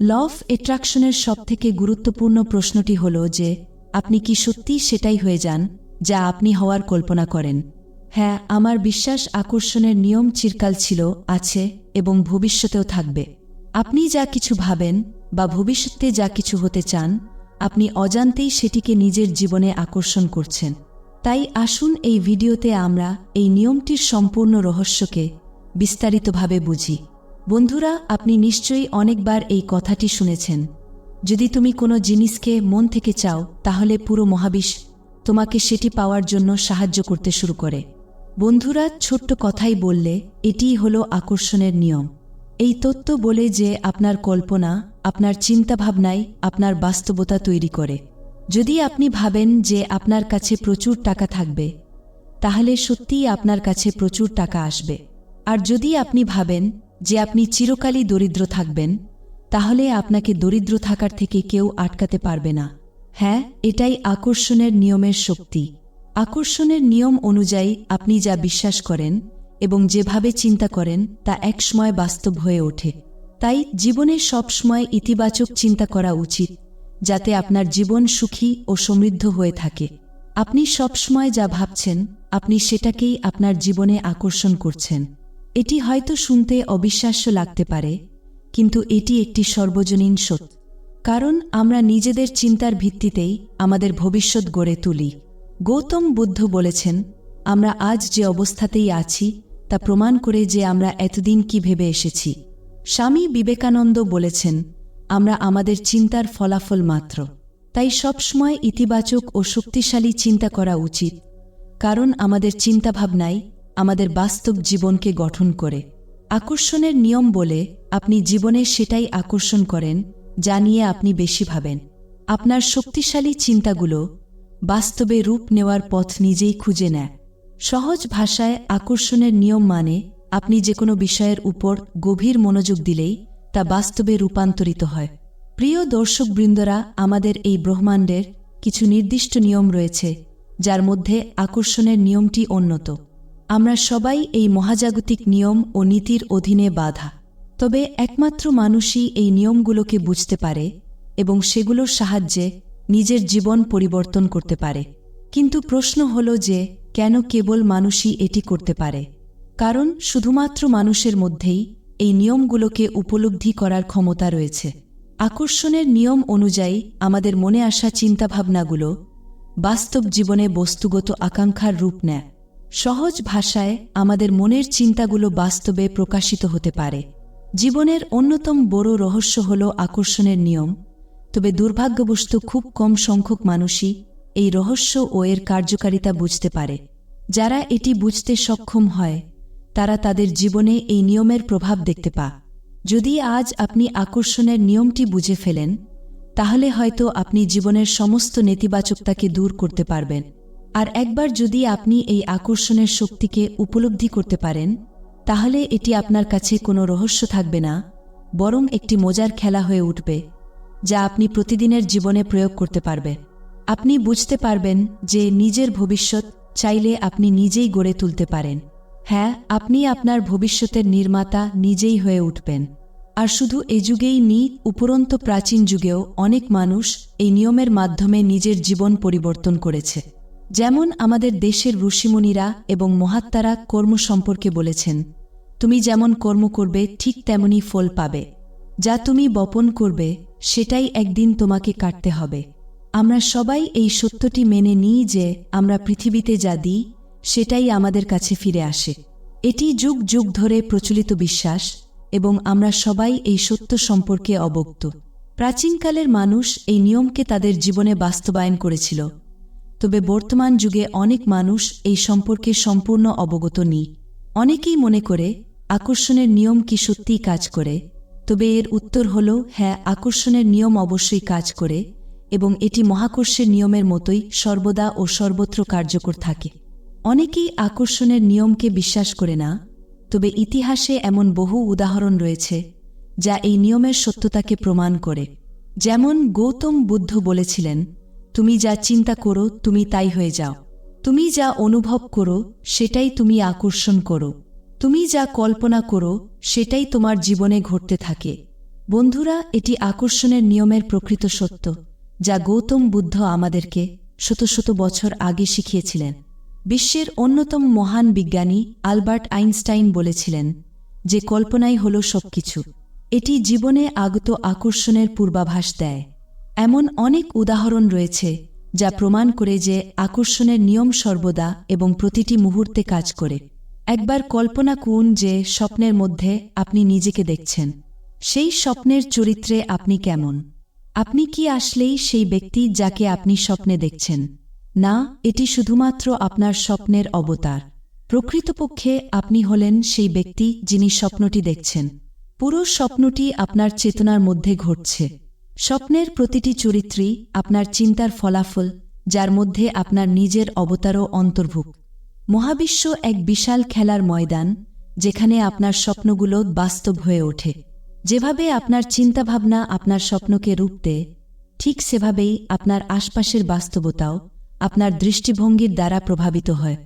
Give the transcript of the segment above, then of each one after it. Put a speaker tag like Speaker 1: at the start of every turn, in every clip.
Speaker 1: Law of অ্যাট্রাকশনের সবথেকে গুরুত্বপূর্ণ প্রশ্নটি হল যে, আপনি কি সত্যিই সেটাই হয়ে যান, যা আপনি হওয়ার কল্পনা করেন? হ্যাঁ আমার বিশ্বাস আকর্ষণের নিয়ম চিরকাল ছিল, আছে এবং ভবিষ্যতেও থাকবে। আপনি যা কিছু ভাবেন বা ভবিষ্যতে যা কিছু হতে চান, আপনি অজান্তেই সেটিকে নিজের জীবনে আকর্ষণ করছেন। তাই আসুন এই ভিডিওতে আমরা এই নিয়মটির সম্পূর্ণ রহস্যকে বিস্তারিতভাবে বুঝি। বন্ধুরা, আপনি নিশ্চয়ই অনেকবার এই কথাটি শুনেছেন। যদি তুমি কোনো জিনিসকে মন থেকে চাও, তাহলে পুরো মহাবিশ্ব তোমাকে সেটি পাওয়ার জন্য সাহায্য করতে শুরু করে। বন্ধুরা, ছোট্ট কথাই বললে এটিই হলো আকর্ষণের নিয়ম। এই তত্ত্ব বলে যে আপনার কল্পনা, আপনার চিন্তাভাবনাই আপনার বাস্তবতা তৈরি করে। যদি আপনি ভাবেন যে আপনার কাছে প্রচুর টাকা থাকবে, তাহলে সত্যিই আপনার কাছে প্রচুর টাকা আসবে। আর যদি আপনি ভাবেন যে আপনি চিরকালই দরিদ্র থাকবেন, তাহলে আপনাকে দরিদ্র থাকার থেকে কেউ আটকাতে পারবে না। হ্যাঁ এটাই আকর্ষণের নিয়মের শক্তি। আকর্ষণের নিয়ম অনুযায়ী আপনি যা বিশ্বাস করেন এবং যেভাবে চিন্তা করেন, তা একসময় বাস্তব হয়ে ওঠে। তাই জীবনে সবসময় ইতিবাচক চিন্তা করা উচিত, যাতে আপনার জীবন সুখী ও সমৃদ্ধ হয়ে থাকে। আপনি সবসময় যা ভাবছেন, আপনি সেটাকেই আপনার জীবনে আকর্ষণ করছেন। এটি হয়তো শুনতে অবিশ্বাস্য লাগতে পারে, কিন্তু এটি একটি সর্বজনীন সত্য। কারণ আমরা নিজেদের চিন্তার ভিত্তিতেই আমাদের ভবিষ্যৎ গড়ে তুলি। গৌতম বুদ্ধ বলেছেন, আমরা আজ যে অবস্থাতেই আছি, তা প্রমাণ করে যে আমরা এতদিন কি ভেবে এসেছি। স্বামী বিবেকানন্দ বলেছেন, আমরা আমাদের চিন্তার ফলাফল মাত্র। তাই সবসময় ইতিবাচক ও শক্তিশালী চিন্তা করা উচিত। কারণ আমাদের চিন্তাভাবনাই আমাদের বাস্তব জীবনকে গঠন করে। আকর্ষণের নিয়ম বলে আপনি জীবনে সেটাই আকর্ষণ করেন, যা নিয়ে আপনি বেশি ভাবেন। আপনার শক্তিশালী চিন্তাগুলো বাস্তবে রূপ নেওয়ার পথ নিজেই খুঁজে নেয়। সহজ ভাষায় আকর্ষণের নিয়ম মানে আপনি যে কোনো বিষয়ের উপর গভীর মনোযোগ দিলেই তা বাস্তবে রূপান্তরিত হয়। প্রিয় দর্শকবৃন্দরা, আমাদের এই ব্রহ্মাণ্ডের কিছু নির্দিষ্ট নিয়ম রয়েছে, যার মধ্যে আকর্ষণের নিয়মটি অন্যত আমরা সবাই এই মহাজাগতিক নিয়ম ও নীতির অধীনে বাধা। তবে একমাত্র মানুষই এই নিয়মগুলোকে বুঝতে পারে এবং সেগুলোর সাহায্যে নিজের জীবন পরিবর্তন করতে পারে। কিন্তু প্রশ্ন হল যে, কেন কেবল মানুষই এটি করতে পারে? কারণ শুধুমাত্র মানুষের মধ্যেই এই নিয়মগুলোকে উপলব্ধি করার ক্ষমতা রয়েছে। আকর্ষণের নিয়ম অনুযায়ী আমাদের মনে আসা চিন্তাভাবনাগুলো বাস্তব জীবনে বস্তুগত আকাঙ্ক্ষার রূপ নেয়। সহজ ভাষায় আমাদের মনের চিন্তাগুলো বাস্তবে প্রকাশিত হতে পারে। জীবনের অন্যতম বড় রহস্য হল আকর্ষণের নিয়ম। তবে দুর্ভাগ্যবস্তু খুব কম সংখ্যক মানুষই এই রহস্য ও এর কার্যকারিতা বুঝতে পারে। যারা এটি বুঝতে সক্ষম হয়, তারা তাদের জীবনে এই নিয়মের প্রভাব দেখতে পা। যদি আজ আপনি আকর্ষণের নিয়মটি বুঝে ফেলেন, তাহলে হয়তো আপনি জীবনের সমস্ত নেতিবাচকতাকে দূর করতে পারবেন। আর একবার যদি আপনি এই আকর্ষণের শক্তিকে উপলব্ধি করতে পারেন, তাহলে এটি আপনার কাছে কোনো রহস্য থাকবে না, বরং একটি মজার খেলা হয়ে উঠবে, যা আপনি প্রতিদিনের জীবনে প্রয়োগ করতে পারবে। আপনি বুঝতে পারবেন যে নিজের ভবিষ্যৎ চাইলে আপনি নিজেই গড়ে তুলতে পারেন। হ্যাঁ আপনি আপনার ভবিষ্যতের নির্মাতা নিজেই হয়ে উঠবেন। আর শুধু এ যুগেই নি, উপরন্ত প্রাচীন যুগেও অনেক মানুষ এই নিয়মের মাধ্যমে নিজের জীবন পরিবর্তন করেছে। যেমন আমাদের দেশের ঋষিমুনিরা এবং মহাত্মারা কর্ম সম্পর্কে বলেছেন, তুমি যেমন কর্ম করবে, ঠিক তেমনই ফল পাবে। যা তুমি বপন করবে, সেটাই একদিন তোমাকে কাটতে হবে। আমরা সবাই এই সত্যটি মেনে নিই যে আমরা পৃথিবীতে যা দিই, সেটাই আমাদের কাছে ফিরে আসে। এটি যুগ যুগ ধরে প্রচলিত বিশ্বাস এবং আমরা সবাই এই সত্য সম্পর্কে অবক্ত প্রাচীনকালের মানুষ এই নিয়মকে তাদের জীবনে বাস্তবায়ন করেছিল। তবে বর্তমান যুগে অনেক মানুষ এই সম্পর্কে সম্পূর্ণ অবগত নেই। অনেকেই মনে করে, আকর্ষণের নিয়ম কি সত্যিই কাজ করে? তবে এর উত্তর হল হ্যাঁ আকর্ষণের নিয়ম অবশ্যই কাজ করে এবং এটি মহাকর্ষের নিয়মের মতোই সর্বদা ও সর্বত্র কার্যকর থাকে। অনেকেই আকর্ষণের নিয়মকে বিশ্বাস করে না, তবে ইতিহাসে এমন বহু উদাহরণ রয়েছে যা এই নিয়মের সত্যতাকে প্রমাণ করে। যেমন গৌতম বুদ্ধ বলেছিলেন তুমি যা চিন্তা করো, তুমি তাই হয়ে যাও। তুমি যা অনুভব করো, সেটাই তুমি আকর্ষণ করো। তুমি যা কল্পনা করো, সেটাই তোমার জীবনে ঘটতে থাকে। বন্ধুরা, এটি আকর্ষণের নিয়মের প্রকৃত সত্য, যা গৌতম বুদ্ধ আমাদেরকে শত শত বছর আগে শিখিয়েছিলেন। বিশ্বের অন্যতম মহান বিজ্ঞানী আলবার্ট আইনস্টাইন বলেছিলেন যে কল্পনাই হল সবকিছু। এটি জীবনে আগত আকর্ষণের পূর্বাভাস দেয়। এমন অনেক উদাহরণ রয়েছে যা প্রমাণ করে যে আকর্ষণের নিয়ম সর্বদা এবং প্রতিটি মুহূর্তে কাজ করে। একবার কল্পনা করুন যে স্বপ্নের মধ্যে আপনি নিজেকে দেখছেন। সেই স্বপ্নের চরিত্রে আপনি কেমন? আপনি কি আসলেই সেই ব্যক্তি যাকে আপনি স্বপ্নে দেখছেন? না, এটি শুধুমাত্র আপনার স্বপ্নের অবতার। প্রকৃতপক্ষে আপনি হলেন সেই ব্যক্তি যিনি স্বপ্নটি দেখছেন। পুরো স্বপ্নটি আপনার চেতনার মধ্যে ঘটছে। স্বপ্নের প্রতিটি চরিত্রই আপনার চিন্তার ফলাফল, যার মধ্যে আপনার নিজের অবতারও অন্তর্ভুক্ত মহাবিশ্ব এক বিশাল খেলার ময়দান, যেখানে আপনার স্বপ্নগুলো বাস্তব হয়ে ওঠে। যেভাবে আপনার চিন্তাভাবনা আপনার স্বপ্নকে রূপ দেয় ঠিক সেভাবেই আপনার আশপাশের বাস্তবতাও আপনার দৃষ্টিভঙ্গির দ্বারা প্রভাবিত হয়।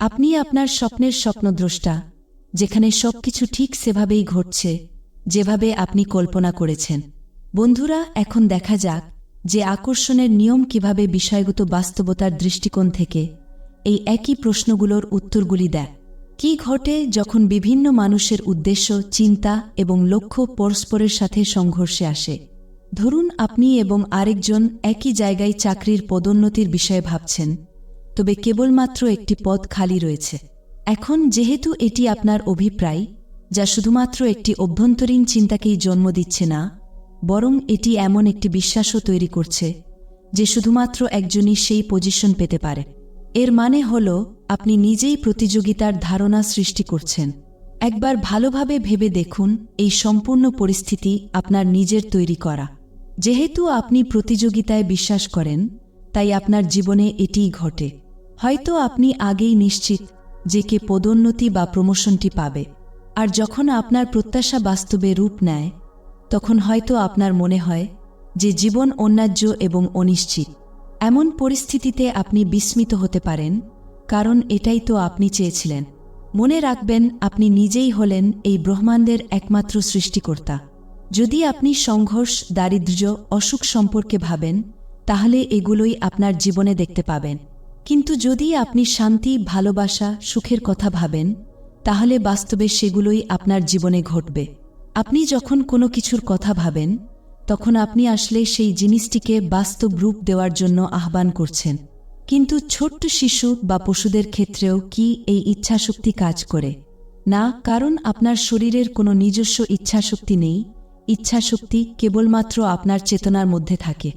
Speaker 1: আপনি আপনার স্বপ্নের স্বপ্নদ্রষ্টা, যেখানে সবকিছু ঠিক সেভাবেই ঘটছে, যেভাবে আপনি কল্পনা করেছেন। বন্ধুরা, এখন দেখা যাক যে আকর্ষণের নিয়ম কীভাবে বিষয়গত বাস্তবতার দৃষ্টিকোণ থেকে এই একই প্রশ্নগুলোর উত্তরগুলি দেয়। কি ঘটে যখন বিভিন্ন মানুষের উদ্দেশ্য, চিন্তা এবং লক্ষ্য পরস্পরের সাথে সংঘর্ষে আসে? ধরুন, আপনি এবং আরেকজন একই জায়গায় চাকরির পদোন্নতির বিষয়ে ভাবছেন, তবে কেবলমাত্র একটি পদ খালি রয়েছে। এখন যেহেতু এটি আপনার অভিপ্রায়, যা শুধুমাত্র একটি অভ্যন্তরীণ চিন্তাকেই জন্ম দিচ্ছে না বরং এটি এমন একটি বিশ্বাসও তৈরি করছে, যে শুধুমাত্র একজনই সেই পজিশন পেতে পারে। এর মানে হল, আপনি নিজেই প্রতিযোগিতার ধারণা সৃষ্টি করছেন। একবার ভালোভাবে ভেবে দেখুন, এই সম্পূর্ণ পরিস্থিতি আপনার নিজের তৈরি করা। যেহেতু আপনি প্রতিযোগিতায় বিশ্বাস করেন, তাই আপনার জীবনে এটিই ঘটে। হয়তো আপনি আগেই নিশ্চিত যে কে পদোন্নতি বা প্রমোশনটি পাবে। আর যখন আপনার প্রত্যাশা বাস্তবে রূপ নেয় তখন হয়তো আপনার মনে হয় যে জীবন অন্যায্য এবং অনিশ্চিত। এমন পরিস্থিতিতে আপনি বিস্মিত হতে পারেন, কারণ এটাই তো আপনি চেয়েছিলেন। মনে রাখবেন, আপনি নিজেই হলেন এই ব্রহ্মাণ্ডের একমাত্র সৃষ্টিকর্তা। যদি আপনি সংঘর্ষ, দারিদ্র্য, অসুখ সম্পর্কে ভাবেন, তাহলে এগুলোই আপনার জীবনে দেখতে পাবেন। কিন্তু যদি আপনি শান্তি, ভালোবাসা, সুখের কথা ভাবেন, তাহলে বাস্তবে সেগুলোই আপনার জীবনে ঘটবে। আপনি যখন কোনো কিছুর কথা ভাবেন, তখন আপনি আসলে সেই জিনিসটিকে বাস্তব রূপ দেওয়ার জন্য আহ্বান করছেন। কিন্তু ছোট্ট শিশু বা পশুদের ক্ষেত্রেও কি এই ইচ্ছাশক্তি কাজ করে? না, কারণ আপনার শরীরের কোনো নিজস্ব ইচ্ছাশক্তি নেই। ইচ্ছাশক্তি কেবলমাত্র আপনার চেতনার মধ্যে থাকে।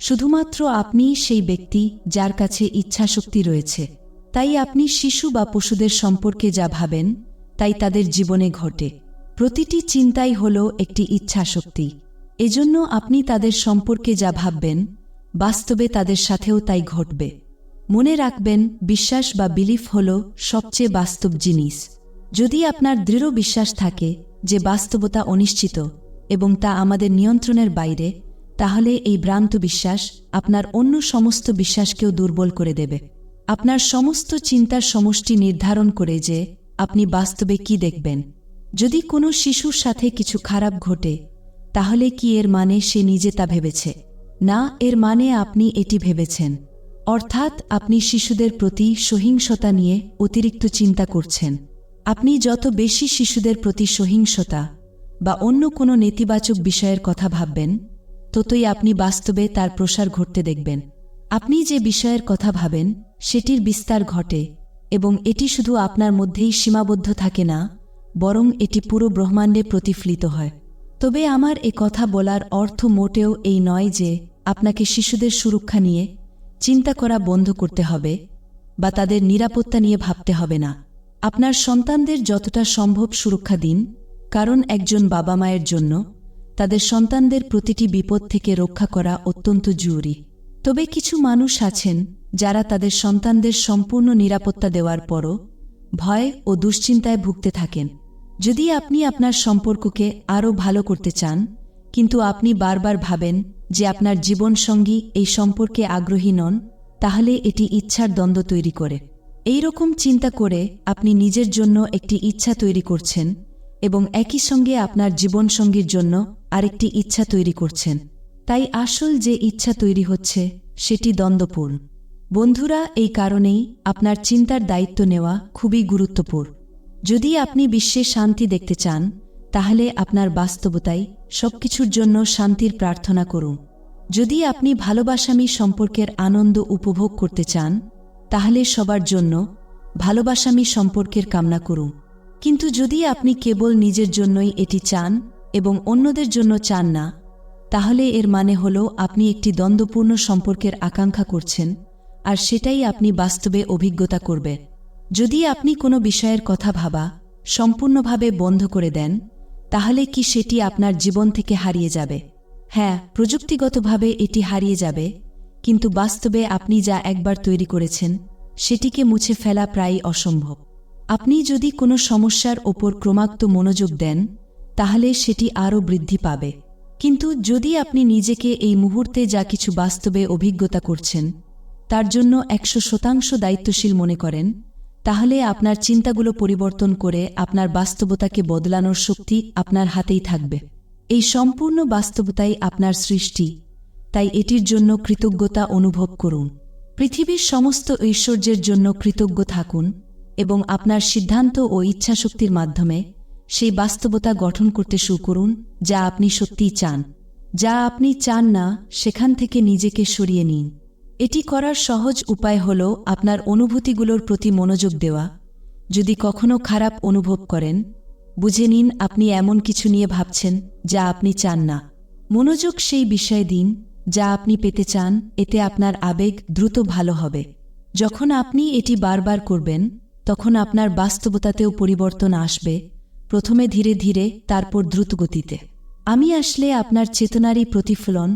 Speaker 1: শুধুমাত্র আপনি সেই ব্যক্তি যার কাছে ইচ্ছাশক্তি রয়েছে। তাই আপনি শিশু বা পশুদের সম্পর্কে যা ভাবেন, তাই তাদের জীবনে ঘটে। প্রতিটি চিন্তাই হল একটি ইচ্ছাশক্তি। এজন্য আপনি তাদের সম্পর্কে যা ভাববেন, বাস্তবে তাদের সাথেও তাই ঘটবে। মনে রাখবেন, বিশ্বাস বা বিলিফ হল সবচেয়ে বাস্তব জিনিস। যদি আপনার দৃঢ় বিশ্বাস থাকে যে বাস্তবতা অনিশ্চিত এবং তা আমাদের নিয়ন্ত্রণের বাইরে, তাহলে এই ভ্রান্ত বিশ্বাস আপনার অন্য সমস্ত বিশ্বাসকেও দুর্বল করে দেবে। আপনার সমস্ত চিন্তার সমষ্টি নির্ধারণ করে যে আপনি বাস্তবে কি দেখবেন। যদি কোনো শিশুর সাথে কিছু খারাপ ঘটে, তাহলে কি এর মানে সে নিজে তা ভেবেছে? না, এর মানে আপনি এটি ভেবেছেন। অর্থাৎ আপনি শিশুদের প্রতি সহিংসতা নিয়ে অতিরিক্ত চিন্তা করছেন। আপনি যত বেশি শিশুদের প্রতি সহিংসতা বা অন্য কোনো নেতিবাচক বিষয়ের কথা ভাববেন, ততই আপনি বাস্তবে তার প্রসার ঘটতে দেখবেন। আপনি যে বিষয়ের কথা ভাবেন, সেটির বিস্তার ঘটে এবং এটি শুধু আপনার মধ্যেই সীমাবদ্ধ থাকে না বরং এটি পুরো ব্রহ্মাণ্ডে প্রতিফলিত হয়। তবে আমার এ কথা বলার অর্থ মোটেও এই নয় যে আপনাকে শিশুদের সুরক্ষা নিয়ে চিন্তা করা বন্ধ করতে হবে বা তাদের নিরাপত্তা নিয়ে ভাবতে হবে না। আপনার সন্তানদের যতটা সম্ভব সুরক্ষা দিন, কারণ একজন বাবা মায়ের জন্য তাদের সন্তানদের প্রতিটি বিপদ থেকে রক্ষা করা অত্যন্ত জরুরি। তবে কিছু মানুষ আছেন যারা তাদের সন্তানদের সম্পূর্ণ নিরাপত্তা দেওয়ার পরও ভয় ও দুশ্চিন্তায় ভুগতে থাকেন। যদি আপনি আপনার সম্পর্ককে আরও ভালো করতে চান, কিন্তু আপনি বারবার ভাবেন যে আপনার জীবনসঙ্গী এই সম্পর্কে আগ্রহী নন, তাহলে এটি ইচ্ছার দ্বন্দ্ব তৈরি করে। এই রকম চিন্তা করে আপনি নিজের জন্য একটি ইচ্ছা তৈরি করছেন এবং একই সঙ্গে আপনার জীবনসঙ্গীর জন্য আরেকটি ইচ্ছা তৈরি করছেন। তাই আসল যে ইচ্ছা তৈরি হচ্ছে, সেটি দ্বন্দ্বপূর্ণ। বন্ধুরা, এই কারণেই আপনার চিন্তার দায়িত্ব নেওয়া খুবই গুরুত্বপূর্ণ। যদি আপনি বিশ্বে শান্তি দেখতে চান, তাহলে আপনার বাস্তবতায় সবকিছুর জন্য শান্তির প্রার্থনা করুন। যদি আপনি ভালোবাসামী সম্পর্কের আনন্দ উপভোগ করতে চান, তাহলে সবার জন্য ভালোবাসামী সম্পর্কের কামনা করুন। কিন্তু যদি আপনি কেবল নিজের জন্যই এটি চান এবং অন্যদের জন্য চান না, তাহলে এর মানে হল আপনি একটি দ্বন্দ্বপূর্ণ সম্পর্কের আকাঙ্ক্ষা করছেন, আর সেটাই আপনি বাস্তবে অভিজ্ঞতা করবে। যদি আপনি কোনো বিষয়ের কথা ভাবা, সম্পূর্ণভাবে বন্ধ করে দেন, তাহলে কি সেটি আপনার জীবন থেকে হারিয়ে যাবে? হ্যাঁ প্রযুক্তিগতভাবে এটি হারিয়ে যাবে, কিন্তু বাস্তবে আপনি যা একবার তৈরি করেছেন, সেটিকে মুছে ফেলা প্রায় অসম্ভব। আপনি যদি কোনো সমস্যার ওপর ক্রমাক্ত মনোযোগ দেন, তাহলে সেটি আরও বৃদ্ধি পাবে। কিন্তু যদি আপনি নিজেকে এই মুহূর্তে যা কিছু বাস্তবে অভিজ্ঞতা করছেন, তার জন্য একশো শতাংশ দায়িত্বশীল মনে করেন তাহলে আপনার চিন্তাগুলো পরিবর্তন করে আপনার বাস্তবতাকে বদলানোর শক্তি আপনার হাতেই থাকবে। এই সম্পূর্ণ বাস্তবতাই আপনার সৃষ্টি। তাই এটির জন্য কৃতজ্ঞতা অনুভব করুন। পৃথিবীর সমস্ত ঐশ্বর্যের জন্য কৃতজ্ঞ থাকুন এবং আপনার সিদ্ধান্ত ও ইচ্ছাশক্তির মাধ্যমে সেই বাস্তবতা গঠন করতে শুরু করুন, যা আপনি সত্যিই চান। যা আপনি চান না, সেখান থেকে নিজেকে সরিয়ে নিন। এটি করার সহজ উপায় হল আপনার অনুভূতিগুলোর প্রতি মনোযোগ দেওয়া। যদি কখনো খারাপ অনুভব করেন, বুঝে নিন আপনি এমন কিছু নিয়ে ভাবছেন যা আপনি চান না। মনোযোগ সেই বিষয়ে দিন যা আপনি পেতে চান, এতে আপনার আবেগ দ্রুত ভালো হবে। যখন আপনি এটি বারবার করবেন, তখন আপনার বাস্তবতাতেও পরিবর্তন আসবে, প্রথমে ধীরে ধীরে, তারপর দ্রুতগতিতে। আমি আসলে আপনার চেতনারই প্রতিফলন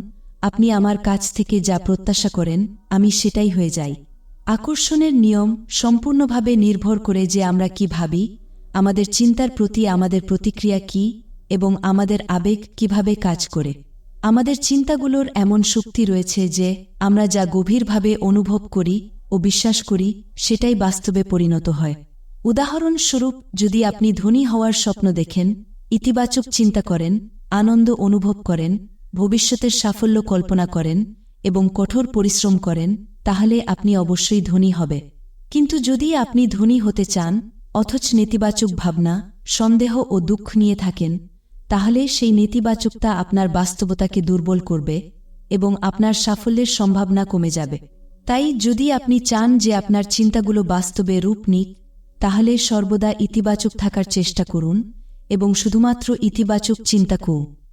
Speaker 1: আপনি আমার কাছ থেকে যা প্রত্যাশা করেন, আমি সেটাই হয়ে যাই। আকর্ষণের নিয়ম সম্পূর্ণভাবে নির্ভর করে যে আমরা কি ভাবি, আমাদের চিন্তার প্রতি আমাদের প্রতিক্রিয়া কি, এবং আমাদের আবেগ কীভাবে কাজ করে। আমাদের চিন্তাগুলোর এমন শক্তি রয়েছে যে, আমরা যা গভীরভাবে অনুভব করি ও বিশ্বাস করি, সেটাই বাস্তবে পরিণত হয়। উদাহরণস্বরূপ, যদি আপনি ধনী হওয়ার স্বপ্ন দেখেন, ইতিবাচক চিন্তা করেন, আনন্দ অনুভব করেন ভবিষ্যতের সাফল্য কল্পনা করেন এবং কঠোর পরিশ্রম করেন, তাহলে আপনি অবশ্যই ধনী হবে। কিন্তু যদি আপনি ধনী হতে চান, অথচ নেতিবাচক ভাবনা, সন্দেহ ও দুঃখ নিয়ে থাকেন, তাহলে সেই নেতিবাচকতা আপনার বাস্তবতাকে দুর্বল করবে এবং আপনার সাফল্যের সম্ভাবনা কমে যাবে। তাই যদি আপনি চান যে আপনার চিন্তাগুলো বাস্তবে রূপ নিক, তাহলে সর্বদা ইতিবাচক থাকার চেষ্টা করুন এবং শুধুমাত্র ইতিবাচক চিন্তা করুন।